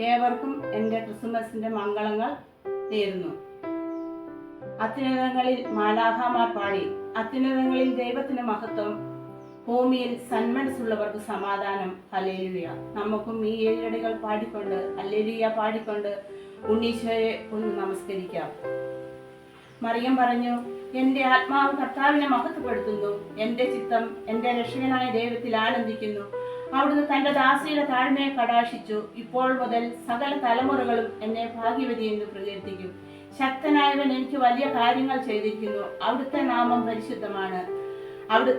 ഏവർക്കും എന്റെ ക്രിസ്മസിന്റെ മംഗളങ്ങൾ നേരുന്നു. അത്യുന്നതങ്ങളിൽ മാലാഹമാർ പാടി അത്യുന്നതങ്ങളിൽ ദൈവത്തിന് മഹത്വം ഭൂമിയിൽ സന്മനസ്സുള്ളവർക്ക് സമാധാനം ഹല്ലേലൂയ. നമുക്കും ഈ ഏഴടികൾ പാടിക്കൊണ്ട് ഹല്ലേലൂയ പാടിക്കൊണ്ട് ഉണ്ണീശോയെ ഒന്ന് നമസ്കരിക്കാം. മറിയം പറഞ്ഞു എന്റെ ആത്മാവ് കർത്താവിനെ മഹത്വപ്പെടുത്തുന്നു എന്റെ ചിത്തം എന്റെ രക്ഷകനായ ദൈവത്തിൽ ആനന്ദിക്കുന്നു അവിടുന്ന് തന്റെ ദാസിയുടെ താഴ്മയെ കടാശിച്ചു ഇപ്പോൾ മുതൽ സകല തലമുറകളും എന്നെ ഭാഗ്യവതി എന്ന് പ്രകീർത്തിക്കും. ശക്തനായവൻ എനിക്ക് വലിയ കാര്യങ്ങൾ ചെയ്തിരിക്കുന്നു. അവിടുത്തെ നാമം പരിശുദ്ധമാണ്. അവിടെ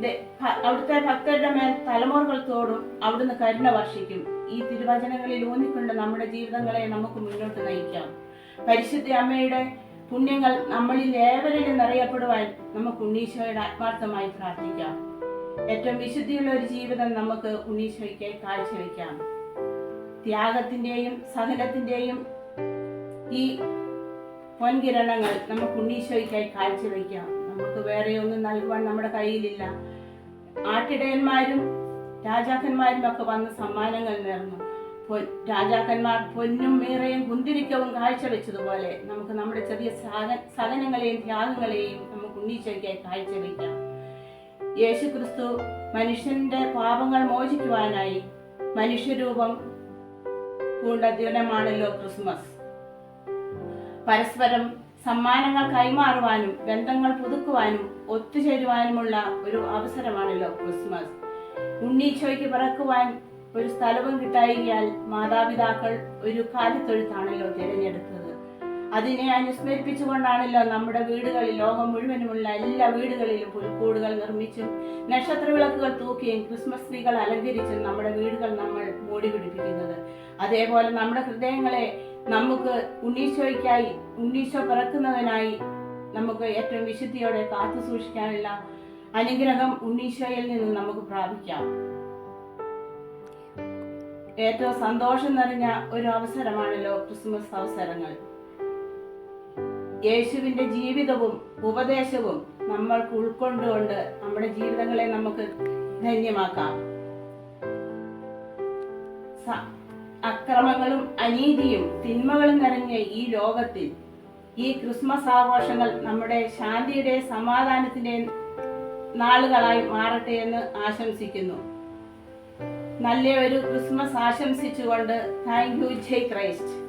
ദേ- ഭ- അവിടുത്തെ ഭക്തരുടെ മേൽ തലമുറകൾ തോടും അവിടുന്ന് കരുണ വർഷിക്കും. ഈ തിരുവചനങ്ങളിൽ ഊന്നിക്കൊണ്ട് നമ്മുടെ ജീവിതങ്ങളെ നമുക്ക് മുന്നോട്ട് നയിക്കാം. പരിശുദ്ധ അമ്മയുടെ പുണ്യങ്ങൾ നമ്മളിൽ ഏവരിലും നിറയപ്പെടുവാൻ നമുക്ക് ഉണ്ണീശോയുടെ ആത്മാർത്ഥമായി പ്രാർത്ഥിക്കാം. ഏറ്റവും വിശുദ്ധിയുള്ള ഒരു ജീവിതം നമുക്ക് ഉണ്ണീശോയ്ക്ക് കാഴ്ചവെക്കാം. ത്യാഗത്തിന്റെയും സഹനത്തിന്റെയും ഈ പൊൻകിരണങ്ങൾ നമുക്ക് ഉണ്ണീശോയ്ക്കായി കാഴ്ചവെക്കാം. നമുക്ക് വേറെ ഒന്നും നൽകുവാൻ നമ്മുടെ കയ്യിലില്ല. ആട്ടിടയന്മാരും രാജാക്കന്മാരും ഒക്കെ വന്ന് സമ്മാനങ്ങൾ നേർന്നു. രാജാക്കന്മാർ പൊന്നും മീറയും കുന്തിരിക്കവും കാഴ്ചവെച്ചതുപോലെ നമുക്ക് നമ്മുടെ ചെറിയ സഹനങ്ങളെയും ത്യാഗങ്ങളെയും നമുക്ക് ഉണ്ണീശോയ്ക്കായി കാഴ്ചവെക്കാം. യേശു ക്രിസ്തു മനുഷ്യന്റെ പാപങ്ങൾ മോചിക്കുവാനായി മനുഷ്യരൂപം പൂണ്ട ദിനമാണല്ലോ ക്രിസ്മസ്. പരസ്പരം സമ്മാനങ്ങൾ കൈമാറുവാനും ബന്ധങ്ങൾ പുതുക്കുവാനും ഒത്തുചേരുവാനുമുള്ള ഒരു അവസരമാണല്ലോ ക്രിസ്മസ്. ഉണ്ണീച്ചോയ്ക്ക് പിറക്കുവാൻ ഒരു സ്ഥലവും കിട്ടായിയാൽ മാതാപിതാക്കൾ ഒരു കാലിത്തൊഴുത്താണല്ലോ തിരഞ്ഞെടുത്തത്. അതിനെ അനുസ്മരിപ്പിച്ചുകൊണ്ടാണല്ലോ നമ്മുടെ വീടുകളിൽ ലോകം മുഴുവനുമുള്ള എല്ലാ വീടുകളിലും പുൽക്കൂടുകൾ നിർമ്മിച്ചും നക്ഷത്ര വിളക്കുകൾ തൂക്കിയും ക്രിസ്മസ് ട്രീകൾ അലങ്കരിച്ചും നമ്മുടെ വീടുകൾ നമ്മൾ മൂടി പിടിപ്പിക്കുന്നത്. അതേപോലെ നമ്മുടെ ഹൃദയങ്ങളെ നമുക്ക് ഉണ്ണീശോയ്ക്കായി ഉണ്ണീശോ പിറക്കുന്നതിനായി നമുക്ക് ഏറ്റവും വിശുദ്ധിയോടെ കാത്തു സൂക്ഷിക്കാനുള്ള അനുഗ്രഹം ഉണ്ണീശോയിൽ നിന്ന് നമുക്ക് പ്രാപിക്കാം. ഏറ്റവും സന്തോഷം നിറഞ്ഞ ഒരു അവസരമാണല്ലോ ക്രിസ്മസ് അവസരങ്ങൾ. യേശുവിന്റെ ജീവിതവും ഉപദേശവും നമ്മൾക്ക് ഉൾക്കൊണ്ടുകൊണ്ട് നമ്മുടെ ജീവിതങ്ങളെ നമുക്ക് ധന്യമാക്കാം. അക്രമങ്ങളും അനീതിയും തിന്മകളും നിറഞ്ഞ ഈ ലോകത്തിൽ ഈ ക്രിസ്മസ് ആഘോഷങ്ങൾ നമ്മുടെ ശാന്തിയുടെ സമാധാനത്തിന്റെ നാളുകളായി മാറട്ടെ എന്ന് ആശംസിക്കുന്നു. നല്ല ഒരു ക്രിസ്മസ് ആശംസിച്ചുകൊണ്ട് താങ്ക് യു ജയ് ക്രൈസ്റ്റ്.